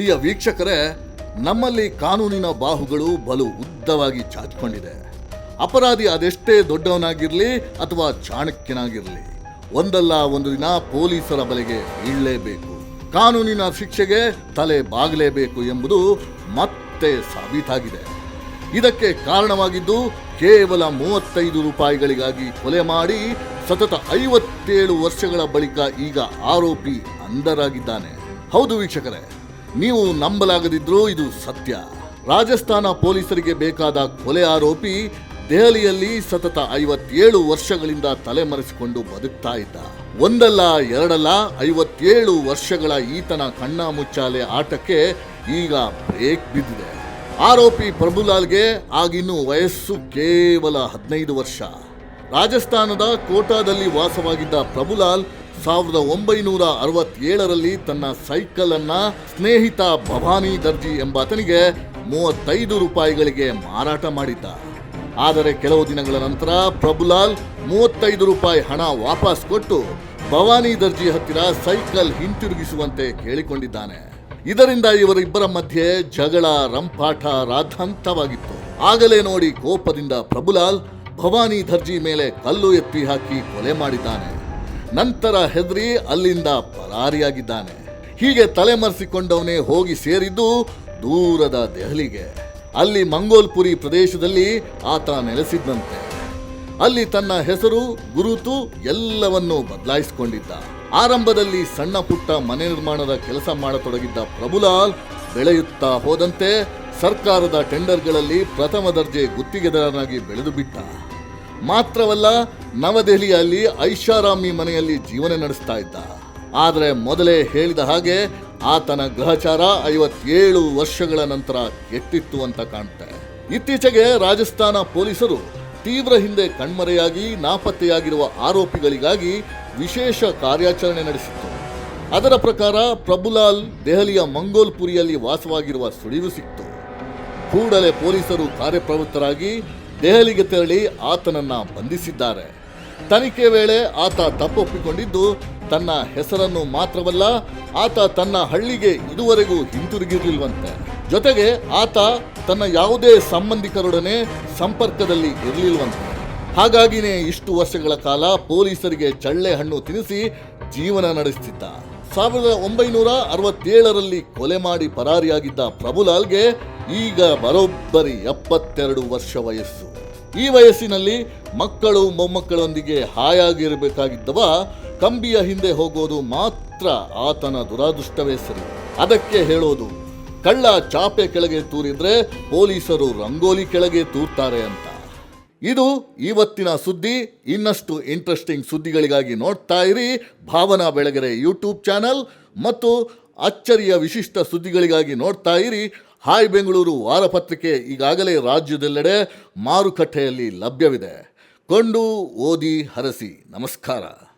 ಪ್ರಿಯ ವೀಕ್ಷಕರೇ, ನಮ್ಮಲ್ಲಿ ಕಾನೂನಿನ ಬಾಹುಗಳು ಬಲು ಉದ್ದವಾಗಿ ಚಾಚಿಕೊಂಡಿದೆ. ಅಪರಾಧಿ ಅದೆಷ್ಟೇ ದೊಡ್ಡವನಾಗಿರಲಿ ಅಥವಾ ಚಾಣಕ್ಯನಾಗಿರಲಿ, ಒಂದಲ್ಲ ಒಂದು ದಿನ ಪೊಲೀಸರ ಬಲೆಗೆ ಬೀಳಲೇಬೇಕು. ಕಾನೂನಿನ ಶಿಕ್ಷೆಗೆ ತಲೆ ಬಾಗಲೇಬೇಕು ಎಂಬುದು ಮತ್ತೆ ಸಾಬೀತಾಗಿದೆ. ಇದಕ್ಕೆ ಕಾರಣವಾಗಿದ್ದು ಕೇವಲ ಮೂವತ್ತೈದು ರೂಪಾಯಿಗಳಿಗಾಗಿ ಕೊಲೆ ಮಾಡಿ ಸತತ ಐವತ್ತೇಳು ವರ್ಷಗಳ ಬಳಿಕ ಈಗ ಆರೋಪಿ ಅಂಧರಾಗಿದ್ದಾನೆ. ಹೌದು ವೀಕ್ಷಕರೇ ನೀವು ನಂಬಲಾಗದಿದ್ರೂ ಇದು ಸತ್ಯ. ರಾಜಸ್ಥಾನ ಪೊಲೀಸರಿಗೆ ಬೇಕಾದ ಕೊಲೆ ಆರೋಪಿ ದೆಹಲಿಯಲ್ಲಿ ಸತತ ಐವತ್ತೇಳು ವರ್ಷಗಳಿಂದ ತಲೆಮರೆಸಿಕೊಂಡು ಬದುಕ್ತಾ ಇದ್ದ. ಒಂದಲ್ಲ, ಎರಡಲ್ಲ, ಐವತ್ತೇಳು ವರ್ಷಗಳ ಈತನ ಕಣ್ಣ ಮುಚ್ಚಾಲೆ ಆಟಕ್ಕೆ ಈಗ ಬ್ರೇಕ್ ಬಿದ್ದಿದೆ. ಆರೋಪಿ ಪ್ರಭುಲಾಲ್ಗೆ ಆಗಿನ್ನೂ ವಯಸ್ಸು ಕೇವಲ ಹದಿನೈದು ವರ್ಷ. ರಾಜಸ್ಥಾನದ ಕೋಟಾದಲ್ಲಿ ವಾಸವಾಗಿದ್ದ ಪ್ರಭುಲಾಲ್ ಸಾವಿರದ ಒಂಬೈನೂರ ಅರವತ್ತೇಳರಲ್ಲಿ ತನ್ನ ಸೈಕಲ್ ಅನ್ನ ಸ್ನೇಹಿತ ಭವಾನಿ ದರ್ಜಿ ಎಂಬಾತನಿಗೆ ಮೂವತ್ತೈದು ರೂಪಾಯಿಗಳಿಗೆ ಮಾರಾಟ ಮಾಡಿದ್ದ. ಆದರೆ ಕೆಲವು ದಿನಗಳ ನಂತರ ಪ್ರಭುಲಾಲ್ ಮೂವತ್ತೈದು ರೂಪಾಯಿ ಹಣ ವಾಪಸ್ ಕೊಟ್ಟು ಭವಾನಿ ದರ್ಜಿ ಹತ್ತಿರ ಸೈಕಲ್ ಹಿಂತಿರುಗಿಸುವಂತೆ ಕೇಳಿಕೊಂಡಿದ್ದಾನೆ. ಇದರಿಂದ ಇವರಿಬ್ಬರ ಮಧ್ಯೆ ಜಗಳ, ರಂಪಾಟ ರಾಧಾಂತವಾಗಿತ್ತು ಆಗಲೇ ನೋಡಿ ಕೋಪದಿಂದ ಪ್ರಭುಲಾಲ್ ಭವಾನಿ ದರ್ಜಿ ಮೇಲೆ ಕಲ್ಲು ಎತ್ತಿ ಹಾಕಿ ಕೊಲೆ ಮಾಡಿದ್ದಾನೆ. ನಂತರ ಹೆದರಿ ಅಲ್ಲಿಂದ ಪರಾರಿಯಾಗಿದ್ದಾನೆ. ಹೀಗೆ ತಲೆಮರೆಸಿಕೊಂಡವನೇ ಹೋಗಿ ಸೇರಿದ್ದು ದೂರದ ದೆಹಲಿಗೆ. ಅಲ್ಲಿ ಮಂಗೋಲ್ಪುರಿ ಪ್ರದೇಶದಲ್ಲಿ ಆತ ನೆಲೆಸಿದ್ದಂತೆ. ಅಲ್ಲಿ ತನ್ನ ಹೆಸರು, ಗುರುತು ಎಲ್ಲವನ್ನೂ ಬದಲಾಯಿಸಿಕೊಂಡಿದ್ದ. ಆರಂಭದಲ್ಲಿ ಸಣ್ಣ ಪುಟ್ಟ ಮನೆ ನಿರ್ಮಾಣದ ಕೆಲಸ ಮಾಡತೊಡಗಿದ್ದ ಪ್ರಭುಲಾಲ್ ಬೆಳೆಯುತ್ತಾ ಹೋದಂತೆ ಸರ್ಕಾರದ ಟೆಂಡರ್ಗಳಲ್ಲಿ ಪ್ರಥಮ ದರ್ಜೆ ಗುತ್ತಿಗೆದಾರನಾಗಿ ಬೆಳೆದು ಬಿಟ್ಟ ಮಾತ್ರವಲ್ಲ, ನವದೆಹಲಿಯಲ್ಲಿ ಐಷಾರಾಮಿ ಮನೆಯಲ್ಲಿ ಜೀವನ ನಡೆಸ್ತಾ ಇದ್ದ. ಆದರೆ ಮೊದಲೇ ಹೇಳಿದ ಹಾಗೆ, ಆತನ ಗ್ರಹಚಾರ ಐವತ್ತೇಳು ವರ್ಷಗಳ ನಂತರ ಎತ್ತಿತ್ತು ಅಂತ ಕಾಣುತ್ತೆ ಇತ್ತೀಚೆಗೆ ರಾಜಸ್ಥಾನ ಪೊಲೀಸರು ತೀವ್ರ ಹಿಂದೆ ಕಣ್ಮರೆಯಾಗಿ, ನಾಪತ್ತೆಯಾಗಿರುವ ಆರೋಪಿಗಳಿಗಾಗಿ ವಿಶೇಷ ಕಾರ್ಯಾಚರಣೆ ನಡೆಸಿತ್ತು. ಅದರ ಪ್ರಕಾರ ಪ್ರಭುಲಾಲ್ ದೆಹಲಿಯ ಮಂಗೋಲ್ಪುರಿಯಲ್ಲಿ ವಾಸವಾಗಿರುವ ಸುಳಿವು ಸಿಕ್ತು. ಕೂಡಲೇ ಪೊಲೀಸರು ಕಾರ್ಯಪ್ರವೃತ್ತರಾಗಿ ದೆಹಲಿಗೆ ತೆರಳಿ ಆತನನ್ನ ಬಂಧಿಸಿದ್ದಾರೆ. ತನಿಖೆ ವೇಳೆ ಆತ ತಪ್ಪೊಪ್ಪಿಕೊಂಡಿದ್ದು ತನ್ನ ಹೆಸರನ್ನು ಮಾತ್ರವಲ್ಲ, ಆತ ತನ್ನ ಹಳ್ಳಿಗೆ ಇದುವರೆಗೂ ಹಿಂತಿರುಗಿರ್ಲಿಲ್ವಂತೆ. ಜೊತೆಗೆ ಆತ ತನ್ನ ಯಾವುದೇ ಸಂಬಂಧಿಕರೊಡನೆ ಸಂಪರ್ಕದಲ್ಲಿ ಇರಲಿಲ್ವಂತೆ. ಹಾಗಾಗಿನೇ ಇಷ್ಟು ವರ್ಷಗಳ ಕಾಲ ಪೊಲೀಸರಿಗೆ ಚಳ್ಳೆ ಹಣ್ಣು ತಿನ್ನಿಸಿ ಜೀವನ ನಡೆಸುತ್ತಿದ್ದ ಸಾವಿರದ ಒಂಬೈನೂರ ಅರವತ್ತೇಳರಲ್ಲಿ ಕೊಲೆ ಮಾಡಿ ಪರಾರಿಯಾಗಿದ್ದ ಪ್ರಭುಲಾಲ್ಗೆ ಈಗ ಬರೋಬ್ಬರಿ ಎಪ್ಪತ್ತೆರಡು ವರ್ಷ ವಯಸ್ಸು. ಈ ವಯಸ್ಸಿನಲ್ಲಿ ಮಕ್ಕಳು ಮೊಮ್ಮಕ್ಕಳೊಂದಿಗೆ ಹಾಯಾಗಿರಬೇಕಾಗಿದ್ದವ, ಕಂಬಿಯ ಹಿಂದೆ ಹೋಗೋದು ಮಾತ್ರ ಆತನ ದುರಾದೃಷ್ಟವೇ ಸರಿ. ಅದಕ್ಕೆ ಹೇಳೋದು, ಕಳ್ಳ ಚಾಪೆ ಕೆಳಗೆ ತೂರಿದ್ರೆ ಪೊಲೀಸರು ರಂಗೋಲಿ ಕೆಳಗೆ ತೂರ್ತಾರೆ ಅಂತ. ಇದು ಇವತ್ತಿನ ಸುದ್ದಿ. ಇನ್ನಷ್ಟು ಇಂಟ್ರೆಸ್ಟಿಂಗ್ ಸುದ್ದಿಗಳಿಗಾಗಿ ನೋಡ್ತಾ ಇರಿ. ಭಾವನಾ ಬೆಳಗೆರೆ ಯೂಟ್ಯೂಬ್ ಚಾನಲ್ ಮತ್ತು ಅಚ್ಚರಿಯ ವಿಶಿಷ್ಟ ಸುದ್ದಿಗಳಿಗಾಗಿ ನೋಡ್ತಾ ಇರಿ. ಹಾಯ್ ಬೆಂಗಳೂರು ವಾರಪತ್ರಿಕೆ ಈಗಾಗಲೇ ರಾಜ್ಯದೆಲ್ಲೆಡೆ ಮಾರುಕಟ್ಟೆಯಲ್ಲಿ ಲಭ್ಯವಿದೆ. ಕೊಂಡು ಓದಿ ಹರಸಿ. ನಮಸ್ಕಾರ.